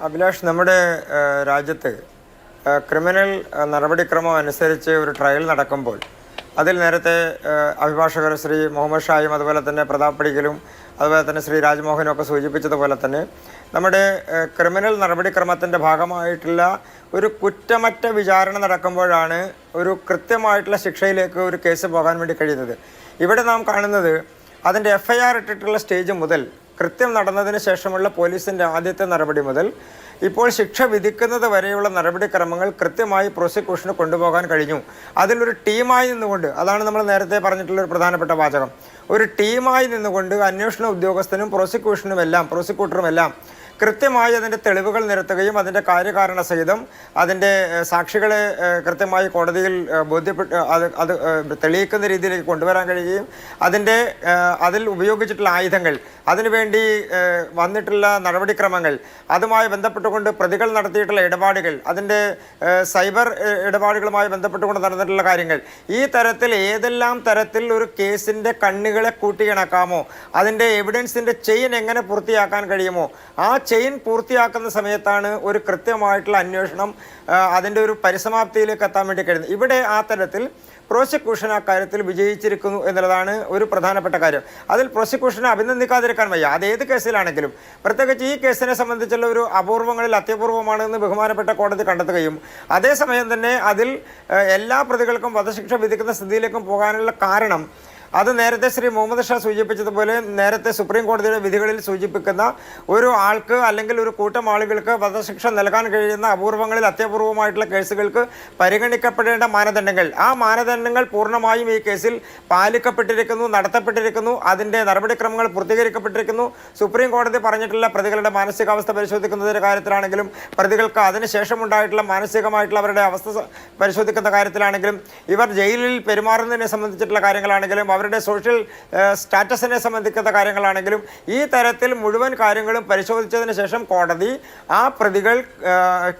അഭിലാഷ് നമ്മുടെ രാജ്യത്ത് ക്രിമിനൽ നടപടിക്രമം അനുസരിച്ച് ഒരു ട്രയൽ നടക്കുമ്പോൾ അതിൽ നേരത്തെ അഭിഭാഷകർ ശ്രീ മുഹമ്മദ് ഷായും അതുപോലെ തന്നെ പ്രതാപ് പടിക്കലും അതുപോലെ തന്നെ ശ്രീ രാജ്മോഹനും ഒക്കെ സൂചിപ്പിച്ചതുപോലെ തന്നെ നമ്മുടെ ക്രിമിനൽ നടപടിക്രമത്തിന്റെ ഭാഗമായിട്ടുള്ള ഒരു കുറ്റമറ്റ വിചാരണ നടക്കുമ്പോഴാണ് ഒരു കൃത്യമായിട്ടുള്ള ശിക്ഷയിലേക്ക് ഒരു കേസ് പോകാൻ വേണ്ടി കഴിയുന്നത്. ഇവിടെ നാം കാണുന്നത് അതിന്റെ എഫ് ഐ ആർ ഇട്ടിട്ടുള്ള സ്റ്റേജ് മുതൽ കൃത്യം നടന്നതിന് ശേഷമുള്ള പോലീസിന്റെ ആദ്യത്തെ നടപടി മുതൽ ഇപ്പോൾ ശിക്ഷ വിധിക്കുന്നത് വരെയുള്ള നടപടിക്രമങ്ങൾ കൃത്യമായി പ്രോസിക്യൂഷന് കൊണ്ടുപോകാൻ കഴിഞ്ഞു. അതിലൊരു ടീമായി നിന്നുകൊണ്ട് അതാണ് നമ്മൾ നേരത്തെ പറഞ്ഞിട്ടുള്ള ഒരു പ്രധാനപ്പെട്ട വാചകം. ഒരു ടീമായി നിന്നുകൊണ്ട് അന്വേഷണ ഉദ്യോഗസ്ഥനും പ്രോസിക്യൂഷനുമെല്ലാം പ്രോസിക്യൂട്ടറുമെല്ലാം കൃത്യമായി അതിന്റെ തെളിവുകൾ നിരത്തുകയും അതിന്റെ കാര്യകാരണ സഹിതം അതിന്റെ സാക്ഷികളെ കൃത്യമായി കോടതിയിൽ ബോധ്യപ്പെട്ട് അത് അത് തെളിയിക്കുന്ന രീതിയിലേക്ക് കൊണ്ടുവരാൻ കഴിയുകയും അതിന്റെ അതിൽ ഉപയോഗിച്ചിട്ടുള്ള ആയുധങ്ങൾ അതിനുവേണ്ടി വന്നിട്ടുള്ള നടപടിക്രമങ്ങൾ അതുമായി ബന്ധപ്പെട്ടുകൊണ്ട് പ്രതികൾ നടത്തിയിട്ടുള്ള ഇടപാടുകൾ അതിന്റെ സൈബർ ഇടപാടുകളുമായി ബന്ധപ്പെട്ടുകൊണ്ട് നടന്നിട്ടുള്ള കാര്യങ്ങൾ ഈ തരത്തിൽ ഏതെല്ലാം തരത്തിൽ ഒരു കേസിന്റെ കണ്ണുകളെ കൂട്ടിയിണക്കാമോ അതിന്റെ എവിഡൻസിന്റെ ചെയിൻ എങ്ങനെ പൂർത്തിയാക്കാൻ കഴിയുമോ ആ ചെയിൻ പൂർത്തിയാക്കുന്ന സമയത്താണ് ഒരു കൃത്യമായിട്ടുള്ള അന്വേഷണം അതിന്റെ ഒരു പരിസമാപ്തിയിലേക്ക് എത്താൻ വേണ്ടി കഴിയുന്നത്. ഇവിടെ ആ തരത്തിൽ പ്രോസിക്യൂഷൻ കാര്യത്തിൽ വിജയിച്ചിരിക്കുന്നു എന്നുള്ളതാണ് ഒരു പ്രധാനപ്പെട്ട കാര്യം. അതിൽ പ്രോസിക്യൂഷനെ അഭിനന്ദിക്കാതിരിക്കാൻ വയ്യ. അത് ഏത് കേസിലാണെങ്കിലും. പ്രത്യേകിച്ച് ഈ കേസിനെ സംബന്ധിച്ചുള്ള ഒരു അപൂർവങ്ങളിൽ അത്യപൂർവമാണെന്ന് ബഹുമാനപ്പെട്ട കോടതി കണ്ടെത്തുകയും അതേസമയം തന്നെ അതിൽ എല്ലാ പ്രതികൾക്കും വധശിക്ഷ വിധിക്കുന്ന സ്ഥിതിയിലേക്കും പോകാനുള്ള കാരണം അത് നേരത്തെ ശ്രീ മുഹമ്മദ് ഷാ സൂചിപ്പിച്ചതുപോലെ നേരത്തെ സുപ്രീം കോടതിയുടെ വിധികളിൽ സൂചിപ്പിക്കുന്ന ഒരു ആൾക്ക് അല്ലെങ്കിൽ ഒരു കൂട്ടം ആളുകൾക്ക് വധശിക്ഷ നൽകാൻ കഴിയുന്ന അപൂർവങ്ങളിൽ അത്യപൂർവമായിട്ടുള്ള കേസുകൾക്ക് പരിഗണിക്കപ്പെടേണ്ട മാനദണ്ഡങ്ങൾ. ആ മാനദണ്ഡങ്ങൾ പൂർണമായും ഈ കേസിൽ പാലിക്കപ്പെട്ടിരിക്കുന്നു നടത്തപ്പെട്ടിരിക്കുന്നു. അതിന്റെ നടപടിക്രമങ്ങൾ പൂർത്തീകരിക്കപ്പെട്ടിരിക്കുന്നു. സുപ്രീം കോടതി പറഞ്ഞിട്ടുള്ള പ്രതികളുടെ മാനസികാവസ്ഥ പരിശോധിക്കുന്നതിന്റെ കാര്യത്തിലാണെങ്കിലും പ്രതികൾക്ക് അതിനുശേഷം ഉണ്ടായിട്ടുള്ള മാനസികമായിട്ടുള്ള അവരുടെ അവസ്ഥ പരിശോധിക്കുന്ന കാര്യത്തിലാണെങ്കിലും ഇവർ ജയിലിൽ പെരുമാറുന്നതിനെ സംബന്ധിച്ചിട്ടുള്ള കാര്യങ്ങളാണെങ്കിലും അവരുടെ സോഷ്യൽ സ്റ്റാറ്റസിനെ സംബന്ധിക്കുന്ന കാര്യങ്ങളാണെങ്കിലും ഈ തരത്തിൽ മുഴുവൻ കാര്യങ്ങളും പരിശോധിച്ചതിന് ശേഷം കോടതി ആ പ്രതികൾ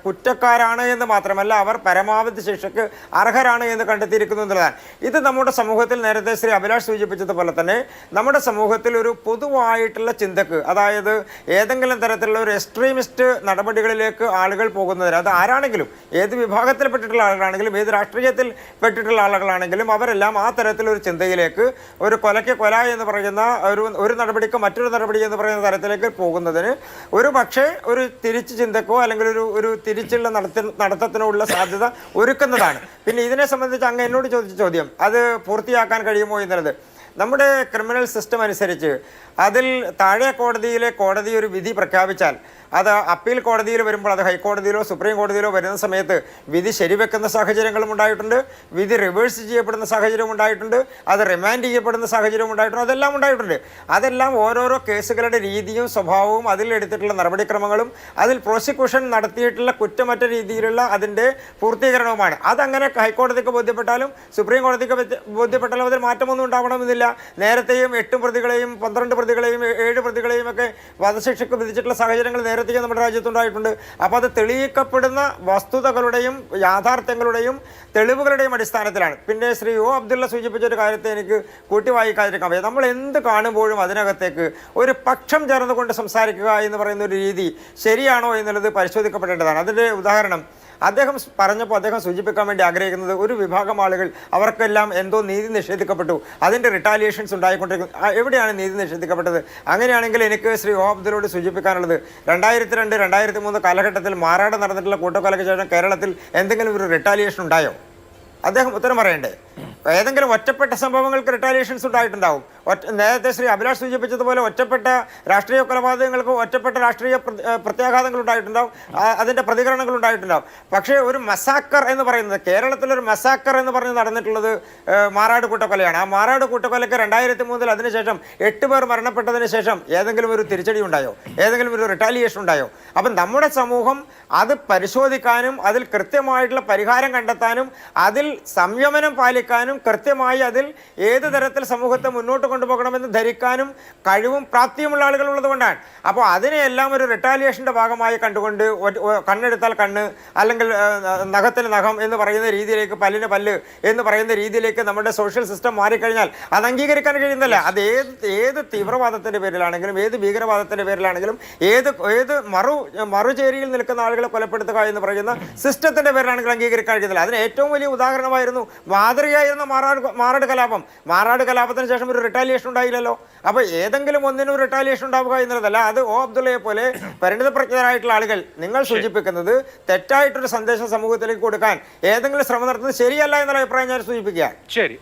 കുറ്റക്കാരാണ് എന്ന് മാത്രമല്ല അവർ പരമാവധി ശിക്ഷയ്ക്ക് അർഹരാണ് എന്ന് കണ്ടെത്തിയിരിക്കുന്നു എന്നുള്ളതാണ്. ഇത് നമ്മുടെ സമൂഹത്തിൽ നേരത്തെ ശ്രീ അഭിലാഷ് സൂചിപ്പിച്ചതുപോലെ തന്നെ നമ്മുടെ സമൂഹത്തിൽ ഒരു പൊതുവായിട്ടുള്ള ചിന്തക്ക് അതായത് ഏതെങ്കിലും തരത്തിലുള്ള ഒരു എക്സ്ട്രീമിസ്റ്റ് നടപടികളിലേക്ക് ആളുകൾ പോകുന്നതിന് അത് ആരാണെങ്കിലും ഏത് വിഭാഗത്തിൽപ്പെട്ടിട്ടുള്ള ആളുകളാണെങ്കിലും ഏത് രാഷ്ട്രീയത്തിൽ പെട്ടിട്ടുള്ള ആളുകളാണെങ്കിലും അവരെല്ലാം ആ തരത്തിലൊരു ചിന്തയിലേക്ക് ഒരു കൊലയ്ക്ക് കൊല എന്ന് പറയുന്ന ഒരു ഒരു നടപടിക്ക് മറ്റൊരു നടപടി എന്ന് പറയുന്ന തരത്തിലേക്ക് പോകുന്നതിന് ഒരു പക്ഷേ ഒരു തിരിച്ചു ചിന്തക്കോ അല്ലെങ്കിൽ ഒരു ഒരു തിരിച്ചുള്ള നടത്തി നടത്തത്തിനോ ഉള്ള സാധ്യത ഒരുക്കുന്നതാണ്. പിന്നെ ഇതിനെ സംബന്ധിച്ച് അങ്ങ് എന്നോട് ചോദിച്ച ചോദ്യം അത് പൂർത്തിയാക്കാൻ കഴിയുമോ എന്നുള്ളത്? നമ്മുടെ ക്രിമിനൽ സിസ്റ്റം അനുസരിച്ച് അതിൽ താഴെ കോടതിയിലെ കോടതി ഒരു വിധി പ്രഖ്യാപിച്ചാൽ അത് അപ്പീൽ കോടതിയിൽ വരുമ്പോൾ അത് ഹൈക്കോടതിയിലോ സുപ്രീം കോടതിയിലോ വരുന്ന സമയത്ത് വിധി ശരിവെക്കുന്ന സാഹചര്യങ്ങളും ഉണ്ടായിട്ടുണ്ട്. വിധി റിവേഴ്സ് ചെയ്യപ്പെടുന്ന സാഹചര്യവും ഉണ്ടായിട്ടുണ്ട്. അത് റിമാൻഡ് ചെയ്യപ്പെടുന്ന സാഹചര്യവും ഉണ്ടായിട്ടുണ്ട്. അതെല്ലാം ഉണ്ടായിട്ടുണ്ട്. അതെല്ലാം ഓരോരോ കേസുകളുടെ രീതിയും സ്വഭാവവും അതിലെടുത്തിട്ടുള്ള നടപടിക്രമങ്ങളും അതിൽ പ്രോസിക്യൂഷൻ നടത്തിയിട്ടുള്ള കുറ്റമറ്റ രീതിയിലുള്ള അതിന്റെ പൂർത്തീകരണവുമാണ്. അതങ്ങനെ ഹൈക്കോടതിക്ക് ബോധ്യപ്പെട്ടാലും സുപ്രീം കോടതിക്ക് ബോധ്യപ്പെട്ടാലും അതിൽ മാറ്റമൊന്നും ഉണ്ടാവണമെന്നില്ല. നേരത്തെയും എട്ട് പ്രതികളെയും പന്ത്രണ്ട് പ്രതികളെയും ഏഴ് പ്രതികളെയും ഒക്കെ വധശിക്ഷയ്ക്ക് വിധിച്ചിട്ടുള്ള സാഹചര്യങ്ങൾ നേരത്തെയും നമ്മുടെ രാജ്യത്തുണ്ടായിട്ടുണ്ട്. അപ്പോൾ അത് തെളിയിക്കപ്പെടുന്ന വസ്തുതകളുടെയും യാഥാർത്ഥ്യങ്ങളുടെയും തെളിവുകളുടെയും അടിസ്ഥാനത്തിലാണ്. പിന്നെ ശ്രീ ഒ അബ്ദുള്ള സൂചിപ്പിച്ച ഒരു കാര്യത്തെ എനിക്ക് കൂട്ടി വായിക്കാതിരിക്കാൻ നമ്മൾ എന്ത് കാണുമ്പോഴും അതിനകത്തേക്ക് ഒരു പക്ഷം ചേർന്നുകൊണ്ട് സംസാരിക്കുക എന്ന് പറയുന്ന ഒരു രീതി ശരിയാണോ എന്നുള്ളത് പരിശോധിക്കപ്പെടേണ്ടതാണ്. അതിന്റെ ഉദാഹരണം അദ്ദേഹം പറഞ്ഞപ്പോൾ അദ്ദേഹം സൂചിപ്പിക്കാൻ വേണ്ടി ആഗ്രഹിക്കുന്നത് ഒരു വിഭാഗം ആളുകൾ അവർക്കെല്ലാം എന്തോ നീതി നിഷേധിക്കപ്പെട്ടു. അതിന്റെ റിട്ടാലിയേഷൻസ് ഉണ്ടായിക്കൊണ്ടിരിക്കുന്നു. എവിടെയാണ് നീതി നിഷേധിക്കപ്പെട്ടത്? അങ്ങനെയാണെങ്കിൽ എനിക്ക് ശ്രീ ഓ അബ്ദുലോട് സൂചിപ്പിക്കാനുള്ളത് രണ്ടായിരത്തി രണ്ട് രണ്ടായിരത്തി മൂന്ന് കാലഘട്ടത്തിൽ മാറാട് നടന്നിട്ടുള്ള കൂട്ടക്കൊലയ്ക്ക് ശേഷം കേരളത്തിൽ എന്തെങ്കിലും ഒരു റിട്ടാലിയേഷൻ ഉണ്ടായോ? അദ്ദേഹം ഉത്തരം പറയണ്ടേ? ഏതെങ്കിലും ഒറ്റപ്പെട്ട സംഭവങ്ങൾക്ക് റിട്ടാലിയേഷൻസ് ഉണ്ടായിട്ടുണ്ടാവും. ഒറ്റ നേരത്തെ ശ്രീ അഭിലാഷ് സൂചിപ്പിച്ചതുപോലെ ഒറ്റപ്പെട്ട രാഷ്ട്രീയ കൊലപാതകങ്ങൾക്ക് ഒറ്റപ്പെട്ട രാഷ്ട്രീയ പ്രത്യാഘാതങ്ങൾ ഉണ്ടായിട്ടുണ്ടാവും. അതിന്റെ പ്രതികരണങ്ങൾ ഉണ്ടായിട്ടുണ്ടാവും. പക്ഷേ ഒരു മസാക്കർ എന്ന് പറയുന്നത് കേരളത്തിലൊരു മസാക്കർ എന്ന് പറഞ്ഞ് നടന്നിട്ടുള്ളത് മാറാട് കൂട്ടക്കൊലയാണ്. ആ മാറാട് കൂട്ടക്കൊലയ്ക്ക് രണ്ടായിരത്തി മൂന്നിൽ അതിനുശേഷം എട്ട് പേർ മരണപ്പെട്ടതിന് ശേഷം ഏതെങ്കിലും ഒരു തിരിച്ചടി ഉണ്ടായോ? ഏതെങ്കിലും ഒരു റിട്ടാലിയേഷൻ ഉണ്ടായോ? അപ്പം നമ്മുടെ സമൂഹം അത് പരിശോധിക്കാനും അതിൽ കൃത്യമായിട്ടുള്ള പരിഹാരം കണ്ടെത്താനും അതിൽ സംയമനം പാലിക്കാനും കൃത്യമായി അതിൽ ഏത് തരത്തിൽ സമൂഹത്തെ മുന്നോട്ട് കൊണ്ടുപോകണമെന്ന് ധരിക്കാനും കഴിവും പ്രാപ്തിയുമുള്ള ആളുകൾ ഉള്ളതുകൊണ്ടാണ് അപ്പോൾ അതിനെയെല്ലാം ഒരു റിട്ടാലിയേഷന്റെ ഭാഗമായി കണ്ടുകൊണ്ട് കണ്ണെടുത്താൽ കണ്ണ് അല്ലെങ്കിൽ നഖത്തിന് നഖം എന്ന് പറയുന്ന രീതിയിലേക്ക് പല്ലിന് പല്ല് എന്ന് പറയുന്ന രീതിയിലേക്ക് നമ്മുടെ സോഷ്യൽ സിസ്റ്റം മാറിക്കഴിഞ്ഞാൽ അത് അംഗീകരിക്കാൻ കഴിയുന്നില്ല അത് ഏത് ഏത് തീവ്രവാദത്തിന്റെ പേരിലാണെങ്കിലും ഏത് ഭീകരവാദത്തിന്റെ പേരിലാണെങ്കിലും ഏത് ഏത് മറു മറുചേരിയിൽ നിൽക്കുന്ന ആളുകളെ കൊലപ്പെടുത്തുക എന്ന് പറയുന്ന സിസ്റ്റത്തിന്റെ പേരിലാണെങ്കിൽ അംഗീകരിക്കാൻ കഴിയുന്നില്ല അതിന് ഏറ്റവും വലിയ ഉദാഹരണമായിരുന്നു മാതൃകയായിരുന്ന മാറാട് മാറാട് കലാപം. മാറാട് കലാപത്തിന് ശേഷം ഒരു റിട്ടാലിയേഷൻ ഉണ്ടായില്ലല്ലോ. അപ്പോൾ ഏതെങ്കിലും ഒന്നിനും റിട്ടാലിയേഷൻ ഉണ്ടാവുക എന്നുള്ളതല്ല അത് ഓ അബ്ദുള്ളയെ പോലെ പരിണിതപ്രജ്ഞരായിട്ടുള്ള ആളുകൾ നിങ്ങൾ സൂചിപ്പിക്കുന്നത് തെറ്റായിട്ടൊരു സന്ദേശം സമൂഹത്തിലേക്ക് കൊടുക്കാൻ ഏതെങ്കിലും ശ്രമം നടത്തുന്നത് ശരിയല്ല എന്നുള്ള അഭിപ്രായം ഞാൻ സൂചിപ്പിക്കുക. ശരി.